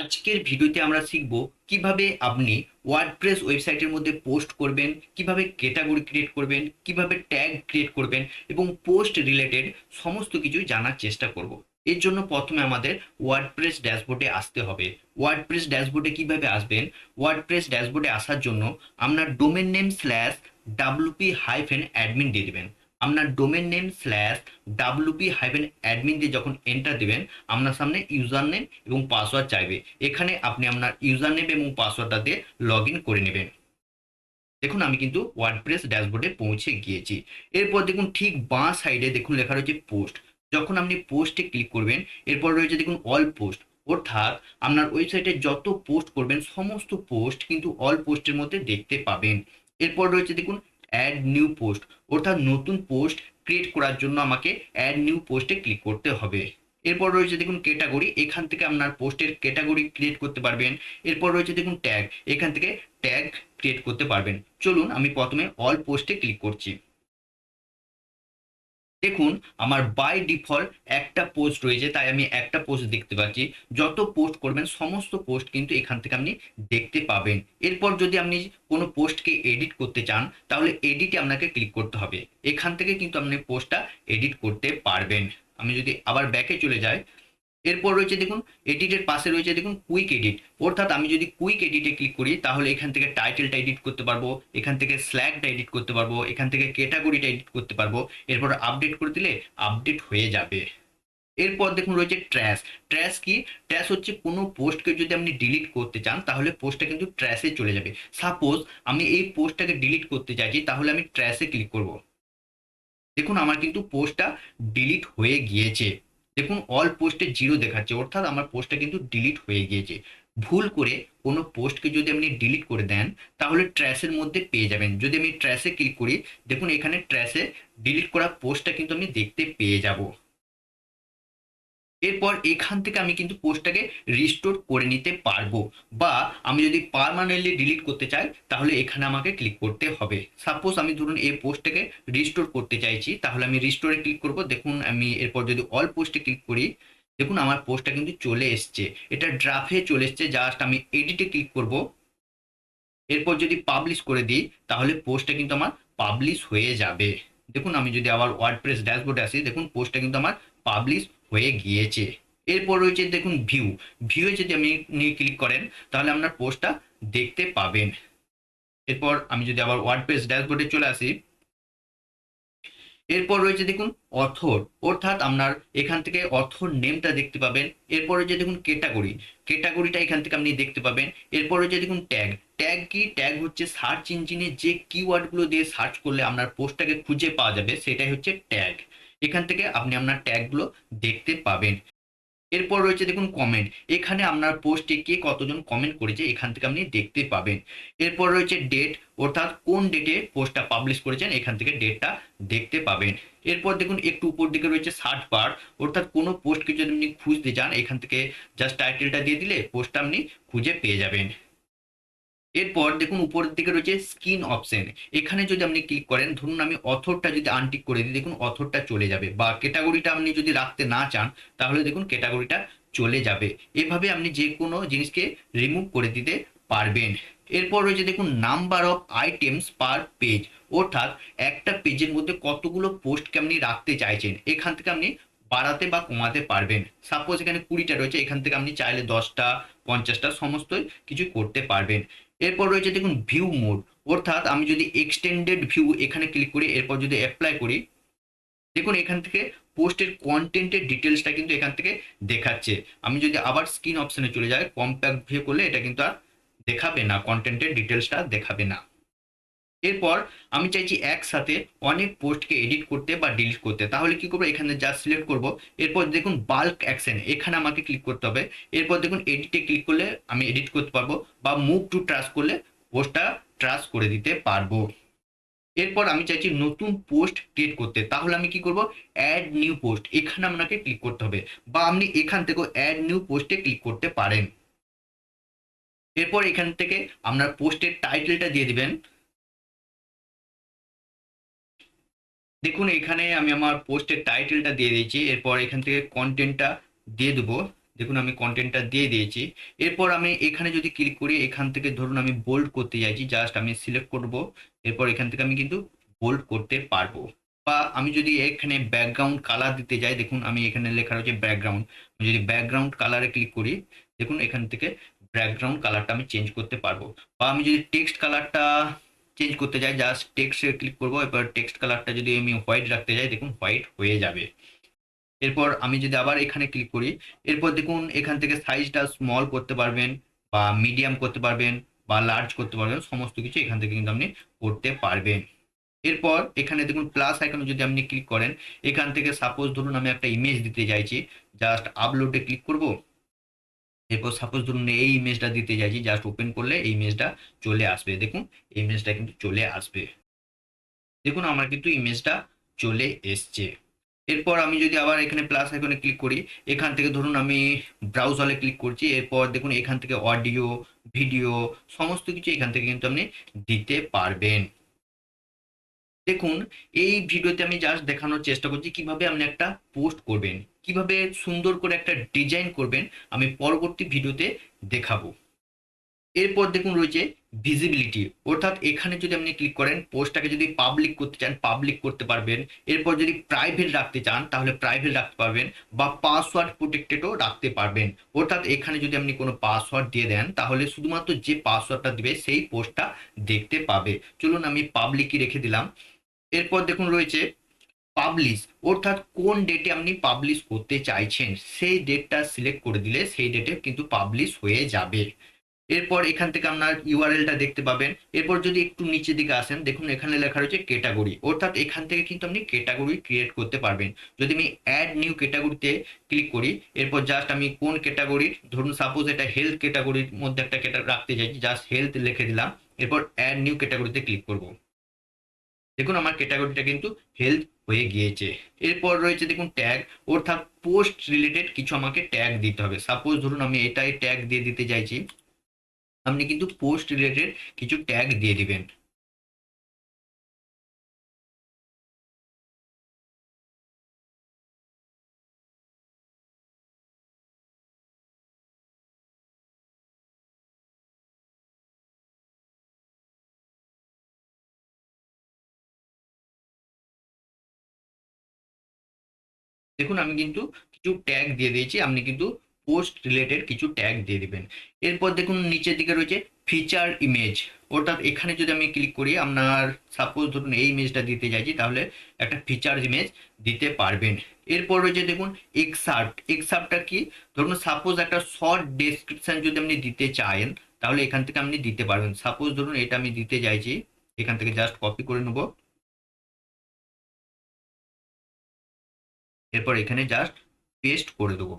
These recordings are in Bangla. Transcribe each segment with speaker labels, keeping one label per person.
Speaker 1: আজকের ভিডিওতে আমরা শিখব কীভাবে আপনি ওয়ার্ডপ্রেস ওয়েবসাইটের মধ্যে পোস্ট করবেন, কীভাবে ক্যাটাগরি ক্রিয়েট করবেন, কীভাবে ট্যাগ ক্রিয়েট করবেন এবং পোস্ট রিলেটেড সমস্ত কিছু জানার চেষ্টা করব। এর জন্য প্রথমে আমাদের ওয়ার্ডপ্রেস ড্যাশবোর্ডে আসতে হবে। ওয়ার্ডপ্রেস ড্যাশবোর্ডে কীভাবে আসবেন? ওয়ার্ডপ্রেস ড্যাশবোর্ডে আসার জন্য আপনার domain name slash WP hyphen admin দিয়ে দেবেন। আপনার domain name slash WP hyphen admin দিয়ে যখন এন্টার দেবেন, আপনার সামনে ইউজার নেম এবং পাসওয়ার্ড চাইবে। এখানে আপনি আপনার ইউজার নেম এবং পাসওয়ার্ডটা দিয়ে লগ করে নেবেন। দেখুন, আমি কিন্তু ওয়ার্ডপ্রেস ড্যাশবোর্ডে পৌঁছে গিয়েছি। এরপর দেখুন, ঠিক বাঁ সাইডে দেখুন লেখা রয়েছে পোস্ট যখন আপনি পোস্টে ক্লিক করবেন, এরপর রয়েছে দেখুন অল পোস্ট অর্থাৎ আপনার ওয়েবসাইটে যত পোস্ট করবেন, সমস্ত পোস্ট কিন্তু অল পোস্টের মধ্যে দেখতে পাবেন। এরপর রয়েছে দেখুন অ্যাড নিউ পোস্ট অর্থাৎ নতুন পোস্ট ক্রিয়েট করার জন্য আমাকে অ্যাড নিউ পোস্টে ক্লিক করতে হবে। এরপর রয়েছে দেখুন ক্যাটাগরি এখান থেকে আপনার পোস্টের ক্যাটাগরি ক্রিয়েট করতে পারবেন। এরপর রয়েছে দেখুন ট্যাগ এখান থেকে ট্যাগ ক্রিয়েট করতে পারবেন। চলুন আমি প্রথমে অল পোস্টে ক্লিক করছি। দেখুন, আমার বাই ডিফল্ট একটা পোস্ট রয়েছে, তাই আমি একটা পোস্ট দেখতে পাচ্ছি। যত পোস্ট করবেন, সমস্ত পোস্ট কিন্তু এখান থেকে আপনি দেখতে পাবেন। এরপর যদি আপনি কোনো পোস্টকে এডিট করতে চান, তাহলে এডিটে আপনাকে ক্লিক করতে হবে। এখান থেকে কিন্তু আপনি পোস্টটা এডিট করতে পারবেন। আমি যদি আবার ব্যাকে চলে যাই এরপর রয়েছে দেখুন এডিটের পাশে রয়েছে দেখুন কুইক এডিট অর্থাৎ আমি যদি কুইক এডিটে ক্লিক করি, তাহলে এখান থেকে টাইটেলটা এডিট করতে পারব, এখান থেকে স্ল্যাগটা এডিট করতে পারব, এখান থেকে ক্যাটাগরিটা এডিট করতে পারব। এরপর আপডেট করে দিলে আপডেট হয়ে যাবে। এরপর দেখুন রয়েছে ট্র্যাশ ট্র্যাশ কি? ট্র্যাশ হচ্ছে কোনো পোস্টকে যদি আপনি ডিলিট করতে চান, তাহলে পোস্টটা কিন্তু ট্র্যাশে চলে যাবে। সাপোজ আমি এই পোস্টটাকে ডিলিট করতে চাইছি, তাহলে আমি ট্র্যাশে ক্লিক করব। দেখুন, আমার কিন্তু পোস্টটা ডিলিট হয়ে গিয়েছে। দেখুন অল পোস্টে জিরো দেখাচ্ছে। অর্থাৎ আমার পোস্টটা কিন্তু ডিলিট হয়ে গিয়েছে। ভুল করে কোনো পোস্টকে যদি আপনি ডিলিট করে দেন, তাহলে ট্র্যাশের মধ্যে পেয়ে যাবেন। যদি আমি ট্র্যাশে ক্লিক করি, দেখুন, এখানে ট্র্যাশে ডিলিট করা পোস্টটা কিন্তু আমি দেখতে পেয়ে যাব। এরপর এখান থেকে আমি কিন্তু পোস্টটাকে রিস্টোর করে নিতে পারব। বা আমি যদি পারমানেন্টলি ডিলিট করতে চাই, তাহলে এখানে আমাকে ক্লিক করতে হবে। সাপোজ আমি ধরুন এই পোস্টটাকে রিস্টোর করতে চাইছি, তাহলে আমি রিস্টোরে ক্লিক করব। দেখুন, আমি এরপর যদি অল পোস্টে ক্লিক করি, দেখুন আমার পোস্টটা কিন্তু চলে এসছে। এটা ড্রাফে চলে এসছে জাস্ট আমি এডিটে ক্লিক করব। এরপর যদি পাবলিশ করে দিই, তাহলে পোস্টটা কিন্তু আমার পাবলিশ হয়ে যাবে। দেখুন, আমি যদি আবার ওয়ার্ডপ্রেস ড্যাশবোর্ডে আসি, দেখুন পোস্টটা কিন্তু আমার পাবলিশ হয়ে গিয়েছে। এরপর রয়েছে দেখুন ভিউ ভিউয়ে যদি আপনি নিয়ে ক্লিক করেন, তাহলে আপনার পোস্টটা দেখতে পাবেন। এরপর আমি যদি আবার ওয়ার্ডপ্রেস ড্যাশবোর্ডে চলে আসি, এরপর রয়েছে দেখুন অথর অর্থাৎ আপনার এখান থেকে অথর নেমটা দেখতে পাবেন। এরপর রয়েছে দেখুন ক্যাটাগরি ক্যাটাগরিটা এখান থেকে আপনি দেখতে পাবেন। এরপর রয়েছে দেখুন ট্যাগ ট্যাগ কি? ট্যাগ হচ্ছে সার্চ ইঞ্জিনে যে কিওয়ার্ডগুলো দিয়ে সার্চ করলে আপনার পোস্টটাকে খুঁজে পাওয়া যাবে, সেটাই হচ্ছে ট্যাগ এখান থেকে আপনি আপনার ট্যাগগুলো দেখতে পাবেন। এরপর রয়েছে দেখুন কমেন্ট এখানে আপনার পোস্টে কে কতজন কমেন্ট করেছে এখান থেকে আপনি দেখতে পাবেন। এরপর রয়েছে ডেট অর্থাৎ কোন ডেটে পোস্টটা পাবলিশ করেছেন এখান থেকে ডেটটা দেখতে পাবেন। এরপর দেখুন একটু উপর দিকে রয়েছে সার্চ বার অর্থাৎ কোনো পোস্টকে যদি আপনি খুঁজতে চান, এখান থেকে জাস্ট টাইটেলটা দিয়ে দিলে পোস্টটা আপনি খুঁজে পেয়ে যাবেন। এরপর দেখুন উপরের দিকে রয়েছে স্ক্রিন অপশন এখানে যদি আপনি ক্লিক করেন, ধরুন আমি অথরটা যদি আনটিক করে দিই, দেখুন অথরটা চলে যাবে বা ক্যাটাগরিটা আপনি যদি রাখতে না চান, তাহলে দেখুন ক্যাটাগরিটা চলে যাবে। এভাবে আপনি যে কোনো জিনিসকে রিমুভ করে দিতে পারবেন। এরপর রয়েছে দেখুন number of items per page অর্থাৎ একটা পেজের মধ্যে কতগুলো পোস্টকে আপনি রাখতে চাইছেন, এখান থেকে আপনি বাড়াতে বা কমাতে পারবেন। সাপোজ এখানে কুড়িটা রয়েছে, এখান থেকে আপনি চাইলে দশটা, পঞ্চাশটা সমস্ত কিছু করতে পারবেন। এরপর রয়েছে দেখুন ভিউ মোড অর্থাৎ আমি যদি এক্সটেন্ডেড ভিউ এখানে ক্লিক করি, এরপর যদি অ্যাপ্লাই করি, দেখুন এখান থেকে পোস্টের কন্টেন্টের ডিটেলসটা কিন্তু এখান থেকে দেখাচ্ছে। আমি যদি আবার স্ক্রিন অপশানে চলে যাই কম্প্যাক্ট ভিউ করলে এটা কিন্তু আর দেখাবে না কন্টেন্টের ডিটেলসটা দেখাবে না। এরপর আমি চাইছি একসাথে অনেক পোস্টকে এডিট করতে বা ডিলিট করতে। তাহলে কি করব? এখানে যা সিলেক্ট করব। এরপর দেখুন বাল্ক অ্যাকশন এখানে আমাকে ক্লিক করতে হবে। এরপর দেখুন এডিটে ক্লিক করলে আমি এডিট করতে পারব বা মুভ টু ট্রাস করলে পোস্টটা ট্রাস করে দিতে পারব। এরপর আমি চাইছি নতুন পোস্ট ক্রিয়েট করতে। তাহলে আমি কি করব? অ্যাড নিউ পোস্ট এখানে আপনাকে ক্লিক করতে হবে বা আপনি এখান থেকেও অ্যাড নিউ পোস্টে ক্লিক করতে পারেন। এরপর এখান থেকে আপনার পোস্টের টাইটেলটা দিয়ে দিবেন। দেখুন, এখানে আমি আমার পোস্টের টাইটেলটা দিয়ে দিয়েছি। এরপর এখান থেকে কন্টেন্টটা দিয়ে দেবো। দেখুন, আমি কন্টেন্টটা দিয়ে দিয়েছি। এরপর আমি এখানে যদি ক্লিক করি, এখান থেকে ধরুন, আমি বোল্ড করতে চাইছি জাস্ট আমি সিলেক্ট করব। এরপর এখান থেকে আমি কিন্তু বোল্ড করতে পারব। বা আমি যদি এখানে ব্যাকগ্রাউন্ড কালার দিতে যাই, দেখুন, আমি এখানে লেখা রয়েছে ব্যাকগ্রাউন্ড আমি যদি ব্যাকগ্রাউন্ড কালারে ক্লিক করি, দেখুন, এখান থেকে ব্যাকগ্রাউন্ড কালারটা আমি চেঞ্জ করতে পারব। বা আমি যদি টেক্সট কালারটা চেঞ্জ করতে চাই জাস্ট টেক্সটে ক্লিক করব এরপর টেক্সট কালারটা যদি আমি হোয়াইট রাখতে চাই, দেখুন হোয়াইট হয়ে যাবে। এরপর আমি যদি আবার এখানে ক্লিক করি, এরপর দেখুন এখান থেকে সাইজটা স্মল করতে পারবেন, বা মিডিয়াম করতে পারবেন, বা লার্জ করতে পারবেন, সমস্ত কিছু এখান থেকে কিন্তু আপনি করতে পারবেন। এরপর এখানে দেখুন প্লাস আইকনে যদি আপনি ক্লিক করেন, এখান থেকে সাপোজ ধরুন আমি একটা ইমেজ দিতে চাইছি জাস্ট আপলোডে ক্লিক করব এরপর সাপোজ ধরুন এই ইমেজটা দিতে চাইছি জাস্ট ওপেন করলে এই ইমেজটা চলে আসবে। দেখুন, এই ইমেজটা কিন্তু চলে আসবে। দেখুন, আমার কিন্তু ইমেজটা চলে এসছে। এরপর আমি যদি আবার এখানে প্লাস আইকনে ক্লিক করি, এখান থেকে ধরুন আমি ব্রাউজ হলে ক্লিক করছি, এরপর দেখুন, এখান থেকে অডিও ভিডিও সমস্ত কিছু এখান থেকে কিন্তু আপনি দিতে পারবেন। দেখুন, এই ভিডিওতে আমি জাস্ট দেখানোর চেষ্টা করছি কীভাবে আপনি একটা পোস্ট করবেন, কীভাবে সুন্দর করে একটা ডিজাইন করবেন, আমি পরবর্তী ভিডিওতে দেখাবো। এরপর দেখুন রয়েছে ভিজিবিলিটি অর্থাৎ এখানে যদি আপনি ক্লিক করেন পোস্টটাকে যদি পাবলিক করতে চান পাবলিক করতে পারবেন। এরপর যদি প্রাইভেট রাখতে চান, তাহলে প্রাইভেট রাখতে পারবেন বা পাসওয়ার্ড প্রোটেক্টেডও রাখতে পারবেন। অর্থাৎ এখানে যদি আপনি কোনো পাসওয়ার্ড দিয়ে দেন, তাহলে শুধুমাত্র যে পাসওয়ার্ডটা দিবে, সেই পোস্টটা দেখতে পাবে। চলুন আমি পাবলিকই রেখে দিলাম। এরপর দেখুন রয়েছে পাবলিশ অর্থাৎ কোন ডেটে আপনি পাবলিশ করতে চাইছেন, সেই ডেটটা সিলেক্ট করে দিলে সেই ডেটে কিন্তু পাবলিশ হয়ে যাবে। এরপর এখান থেকে আপনার ইউআরএলটা দেখতে পাবেন। এরপর যদি একটু নিচের দিকে আসেন, দেখুন এখানে লেখা রয়েছে ক্যাটাগরি অর্থাৎ এখান থেকে কিন্তু আপনি ক্যাটাগরি ক্রিয়েট করতে পারবেন। যদি আমি অ্যাড নিউ ক্যাটাগরিতে ক্লিক করি, এরপর জাস্ট আমি কোন ক্যাটাগরির ধরুন সাপোজ এটা হেলথ ক্যাটাগরির মধ্যে একটা রাখতে চাইছি জাস্ট হেলথ লিখে দিলাম, এরপর অ্যাড নিউ ক্যাটাগরিতে ক্লিক করব। দেখুন আমার ক্যাটাগরিটা কিন্তু হেল্প হয়ে গিয়েছে। এরপর রয়েছে দেখুন ট্যাগ অর্থাৎ পোস্ট রিলেটেড কিছু আমাকে ট্যাগ দিতে হবে। সাপোজ ধরুন আমি এটাই ট্যাগ দিয়ে দিতে চাইছি, আপনি কিন্তু পোস্ট রিলেটেড কিছু ট্যাগ দিয়ে দিবেন। দেখুন, আমি কিন্তু কিছু ট্যাগ দিয়ে দিয়েছি, আপনি কিন্তু পোস্ট রিলেটেড কিছু ট্যাগ দিয়ে দিবেন। এরপর দেখুন, নিচের দিকে রয়েছে ফিচার ইমেজ অর্থাৎ এখানে যদি আমি ক্লিক করি, আপনার সাপোজ ধরুন, এই ইমেজটা দিতে চাইছি, তাহলে একটা ফিচার ইমেজ দিতে পারবেন। এরপর রয়েছে দেখুন এক্সার্ট এক্সার্টটা কি? ধরুন সাপোজ একটা শর্ট ডেসক্রিপশন যদি আপনি দিতে চান, তাহলে এখান থেকে আপনি দিতে পারবেন। সাপোজ ধরুন, এটা আমি দিতে চাইছি, এখান থেকে জাস্ট কপি করে নেব। এরপর এখানে জাস্ট পেস্ট করে দেবো।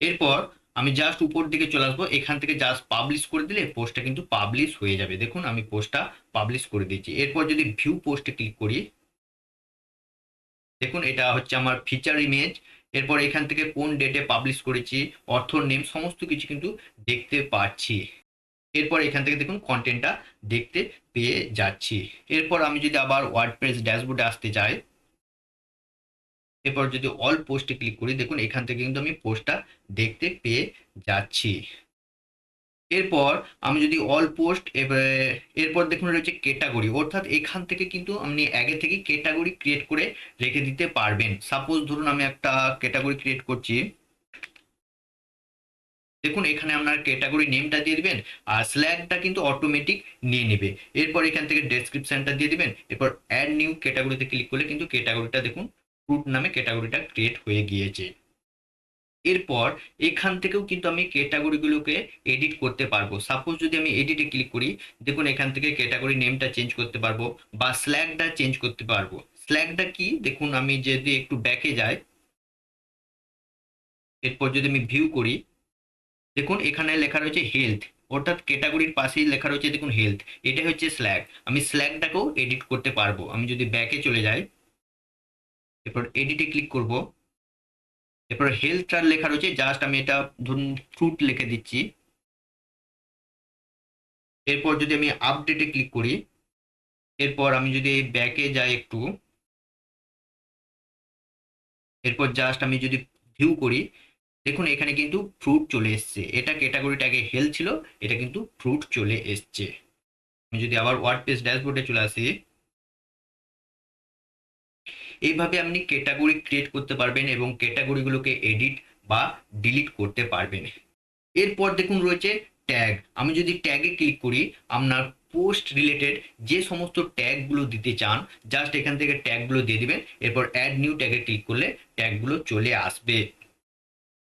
Speaker 1: এরপর আমি জাস্ট উপর দিকে চলে আসব, এখান থেকে জাস্ট পাবলিশ করে দিলে পোস্টটা কিন্তু পাবলিশ হয়ে যাবে। দেখুন, আমি পোস্টটা পাবলিশ করে দিয়েছি। এরপর যদি ভিউ পোস্টে ক্লিক করি, দেখুন, এটা হচ্ছে আমার ফিচার ইমেজ এরপর এখান থেকে কোন ডেটে পাবলিশ করেছি অথর নেম সমস্ত কিছু কিন্তু দেখতে পাচ্ছি। এরপর এখান থেকে দেখুন কন্টেন্টটা দেখতে পেয়ে যাচ্ছি। এরপর আমি যদি আবার ওয়ার্ডপ্রেস ড্যাশবোর্ডে আসতে চাই এরপর যদি অল পোস্টে ক্লিক করি, দেখুন এখান থেকে কিন্তু আমি পোস্টটা দেখতে পেয়ে যাচ্ছি। এরপর আমি যদি অল পোস্ট এরপর দেখুন রয়েছে ক্যাটাগরি অর্থাৎ এখান থেকে কিন্তু আপনি আগে থেকে ক্যাটাগরি ক্রিয়েট করে রেখে দিতে পারবেন। সাপোজ ধরুন আমি একটা ক্যাটাগরি ক্রিয়েট করছি। দেখুন এখানে আপনার ক্যাটাগরি নেমটা দিয়ে দিবেন, আর স্ল্যাগটা কিন্তু অটোমেটিক নিয়ে নেবে। এরপর এখান থেকে ডেসক্রিপশনটা দিয়ে দিবেন, এরপর অ্যাড নিউ ক্যাটাগরিতে ক্লিক করলে কিন্তু ক্যাটাগরিটা দেখুন ফ্রুট নামে ক্যাটাগরিটা ক্রিয়েট হয়ে গিয়েছে। এরপর এখান থেকেও কিন্তু আমি ক্যাটাগরিগুলোকে এডিট করতে পারব। সাপোজ যদি আমি এডিটে ক্লিক করি, দেখুন এখান থেকে ক্যাটাগরি নেমটা চেঞ্জ করতে পারব বা স্ল্যাগটা চেঞ্জ করতে পারব। স্ল্যাগটা কি? দেখুন আমি যদি একটু ব্যাকে যাই, এরপর যদি আমি ভিউ করি, দেখুন এখানে লেখা রয়েছে হেলথ অর্থাৎ ক্যাটাগরির পাশেই লেখা রয়েছে দেখুন হেলথ এটা হচ্ছে স্ল্যাগ আমি স্ল্যাগটাকেও এডিট করতে পারব। আমি যদি ব্যাকে চলে যাই এরপর এডিটে ক্লিক করব। এরপর হেলথ হেলথটার লেখা রয়েছে জাস্ট আমি এটা ধরুন ফ্রুট লিখে দিচ্ছি। এরপর যদি আমি আপডেটে ক্লিক করি, এরপর আমি যদি ব্যাকে যাই একটু, এরপর জাস্ট আমি যদি ভিউ করি, দেখুন এখানে কিন্তু ফ্রুট চলে এসছে। এটা ক্যাটাগরিটা আগে হেলথ ছিল, এটা কিন্তু ফ্রুট চলে এসছে। আমি যদি আবার ওয়ার্ড পেজ ড্যাশবোর্ডে চলে আসি এইভাবে আপনি ক্যাটাগরি ক্রিয়েট করতে পারবেন এবং ক্যাটাগরিগুলোকে এডিট বা ডিলিট করতে পারবেন। এরপর দেখুন রয়েছে ট্যাগ আমি যদি ট্যাগে ক্লিক করি, আপনার পোস্ট রিলেটেড যে সমস্ত ট্যাগগুলো দিতে চান জাস্ট এখান থেকে ট্যাগগুলো দিয়ে দিবেন, এরপর অ্যাড নিউ ট্যাগে ক্লিক করলে ট্যাগগুলো চলে আসবে।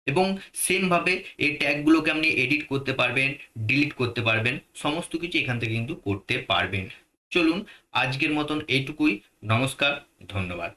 Speaker 1: এবং সেমভাবে এই ট্যাগগুলোকে আপনি এডিট করতে পারবেন ডিলিট করতে পারবেন, সমস্ত কিছু এখান থেকে কিন্তু করতে পারবেন। চলুন আজকের মতন এইটুকুই। নমস্কার ধন্যবাদ।